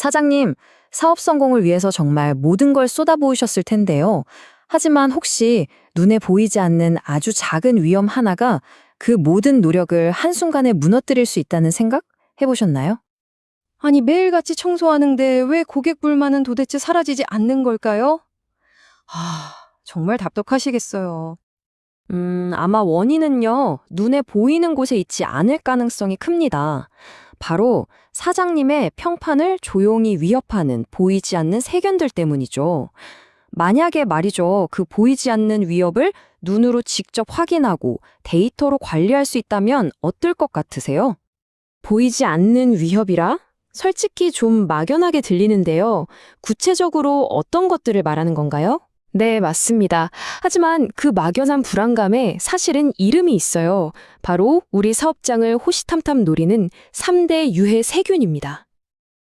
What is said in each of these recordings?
사장님, 사업 성공을 위해서 정말 모든 걸 쏟아부으셨을 텐데요. 하지만 혹시 눈에 보이지 않는 아주 작은 위험 하나가 그 모든 노력을 한순간에 무너뜨릴 수 있다는 생각 해보셨나요? 아니, 매일같이 청소하는데 왜 고객 불만은 도대체 사라지지 않는 걸까요? 아, 정말 답답하시겠어요. 음, 아마 원인은요, 눈에 보이는 곳에 있지 않을 가능성이 큽니다. 바로 사장님의 평판을 조용히 위협하는 보이지 않는 세견들 때문이죠. 만약에 말이죠, 그 보이지 않는 위협을 눈으로 직접 확인하고 데이터로 관리할 수 있다면 어떨 것 같으세요? 보이지 않는 위협이라? 솔직히 좀 막연하게 들리는데요. 구체적으로 어떤 것들을 말하는 건가요? 네, 맞습니다. 하지만 그 막연한 불안감에 사실은 이름이 있어요. 바로 우리 사업장을 호시탐탐 노리는 3대 유해 세균입니다.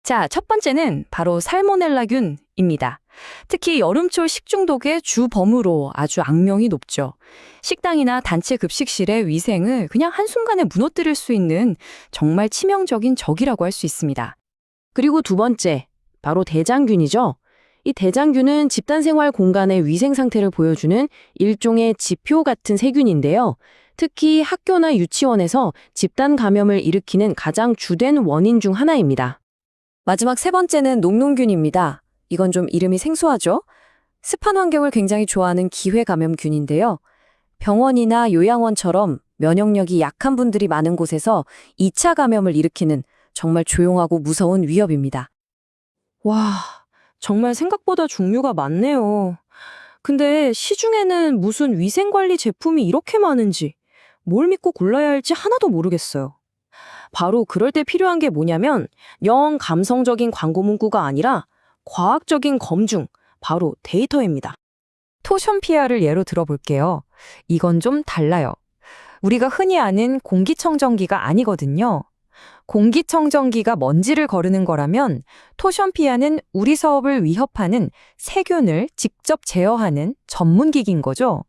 자, 첫 번째는 바로 살모넬라균입니다. 특히 여름철 식중독의 주범으로 아주 악명이 높죠. 식당이나 단체 급식실의 위생을 그냥 한순간에 무너뜨릴 수 있는 정말 치명적인 적이라고 할 수 있습니다. 그리고 두 번째, 바로 대장균이죠. 이 대장균은 집단 생활 공간의 위생 상태를 보여주는 일종의 지표 같은 세균인데요. 특히 학교나 유치원에서 집단 감염을 일으키는 가장 주된 원인 중 하나입니다. 마지막 세 번째는 녹농균입니다. 이건 좀 이름이 생소하죠? 습한 환경을 굉장히 좋아하는 기회 감염균인데요. 병원이나 요양원처럼 면역력이 약한 분들이 많은 곳에서 2차 감염을 일으키는 정말 조용하고 무서운 위협입니다. 와, 정말 생각보다 종류가 많네요. 근데 시중에는 무슨 위생관리 제품이 이렇게 많은지, 뭘 믿고 골라야 할지 하나도 모르겠어요. 바로 그럴 때 필요한 게 뭐냐면, 영 감성적인 광고 문구가 아니라 과학적인 검증, 바로 데이터입니다. 토션피아를 예로 들어볼게요. 이건 좀 달라요. 우리가 흔히 아는 공기청정기가 아니거든요. 공기청정기가 먼지를 거르는 거라면 토션피아는 우리 사업을 위협하는 세균을 직접 제어하는 전문기기인 거죠.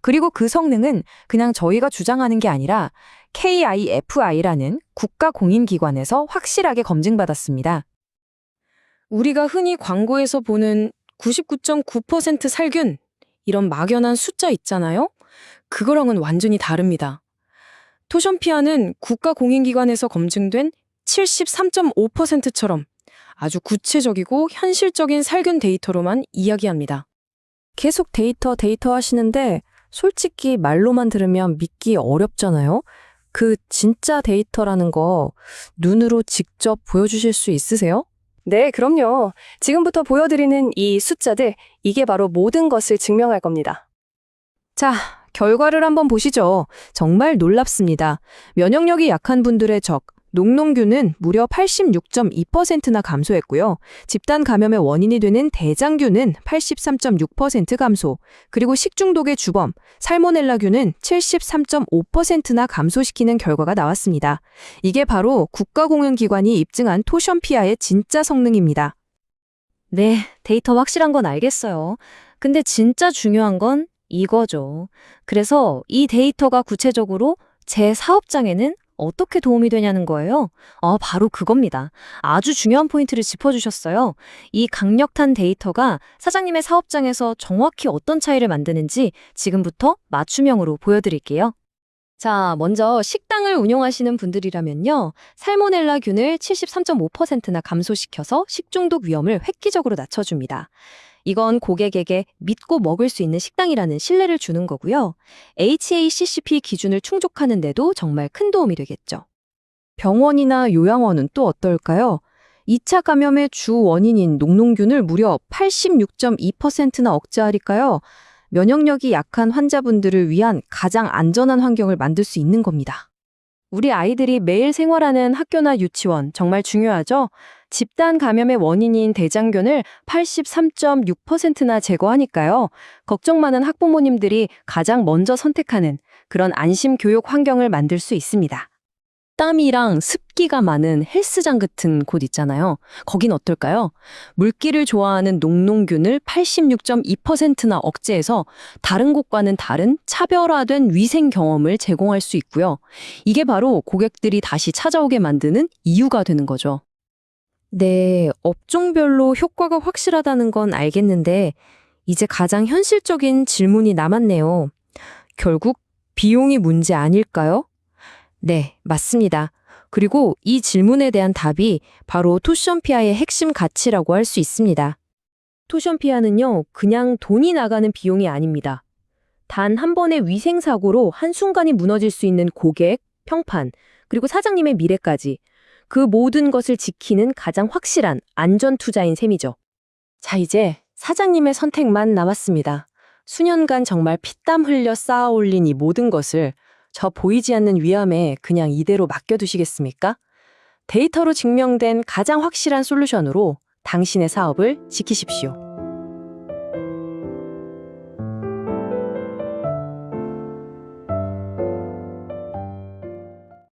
그리고 그 성능은 그냥 저희가 주장하는 게 아니라 KIFI라는 국가공인기관에서 확실하게 검증받았습니다. 우리가 흔히 광고에서 보는 99.9% 살균, 이런 막연한 숫자 있잖아요? 그거랑은 완전히 다릅니다. 토션피아는 국가공인기관에서 검증된 73.5%처럼 아주 구체적이고 현실적인 살균 데이터로만 이야기합니다. 계속 데이터 데이터 하시는데 솔직히 말로만 들으면 믿기 어렵잖아요? 그 진짜 데이터라는 거 눈으로 직접 보여주실 수 있으세요? 네, 그럼요. 지금부터 보여드리는 이 숫자들, 이게 바로 모든 것을 증명할 겁니다. 자, 결과를 한번 보시죠. 정말 놀랍습니다. 면역력이 약한 분들의 적, 녹농균은 무려 86.2%나 감소했고요. 집단 감염의 원인이 되는 대장균은 83.6% 감소, 그리고 식중독의 주범, 살모넬라균은 73.5%나 감소시키는 결과가 나왔습니다. 이게 바로 국가공인기관이 입증한 토션피아의 진짜 성능입니다. 네, 데이터 확실한 건 알겠어요. 근데 진짜 중요한 건 이거죠. 그래서 이 데이터가 구체적으로 제 사업장에는 어떻게 도움이 되냐는 거예요. 아, 바로 그겁니다. 아주 중요한 포인트를 짚어주셨어요. 이 강력한 데이터가 사장님의 사업장에서 정확히 어떤 차이를 만드는지 지금부터 맞춤형으로 보여드릴게요. 자, 먼저 식당을 운영하시는 분들이라면요. 살모넬라균을 73.5%나 감소시켜서 식중독 위험을 획기적으로 낮춰줍니다. 이건 고객에게 믿고 먹을 수 있는 식당이라는 신뢰를 주는 거고요. HACCP 기준을 충족하는 데도 정말 큰 도움이 되겠죠. 병원이나 요양원은 또 어떨까요? 2차 감염의 주 원인인 녹농균을 무려 86.2%나 억제하니까요. 면역력이 약한 환자분들을 위한 가장 안전한 환경을 만들 수 있는 겁니다. 우리 아이들이 매일 생활하는 학교나 유치원 정말 중요하죠? 집단 감염의 원인인 대장균을 83.6%나 제거하니까요. 걱정 많은 학부모님들이 가장 먼저 선택하는 그런 안심 교육 환경을 만들 수 있습니다. 땀이랑 습기가 많은 헬스장 같은 곳 있잖아요. 거긴 어떨까요? 물기를 좋아하는 녹농균을 86.2%나 억제해서 다른 곳과는 다른 차별화된 위생 경험을 제공할 수 있고요. 이게 바로 고객들이 다시 찾아오게 만드는 이유가 되는 거죠. 네, 업종별로 효과가 확실하다는 건 알겠는데, 이제 가장 현실적인 질문이 남았네요. 결국 비용이 문제 아닐까요? 네, 맞습니다. 그리고 이 질문에 대한 답이 바로 토션피아의 핵심 가치라고 할 수 있습니다. 토션피아는요, 그냥 돈이 나가는 비용이 아닙니다. 단 한 번의 위생사고로 한순간이 무너질 수 있는 고객, 평판, 그리고 사장님의 미래까지 그 모든 것을 지키는 가장 확실한 안전 투자인 셈이죠. 자, 이제 사장님의 선택만 남았습니다. 수년간 정말 피땀 흘려 쌓아 올린 이 모든 것을 저 보이지 않는 위험에 그냥 이대로 맡겨두시겠습니까? 데이터로 증명된 가장 확실한 솔루션으로 당신의 사업을 지키십시오.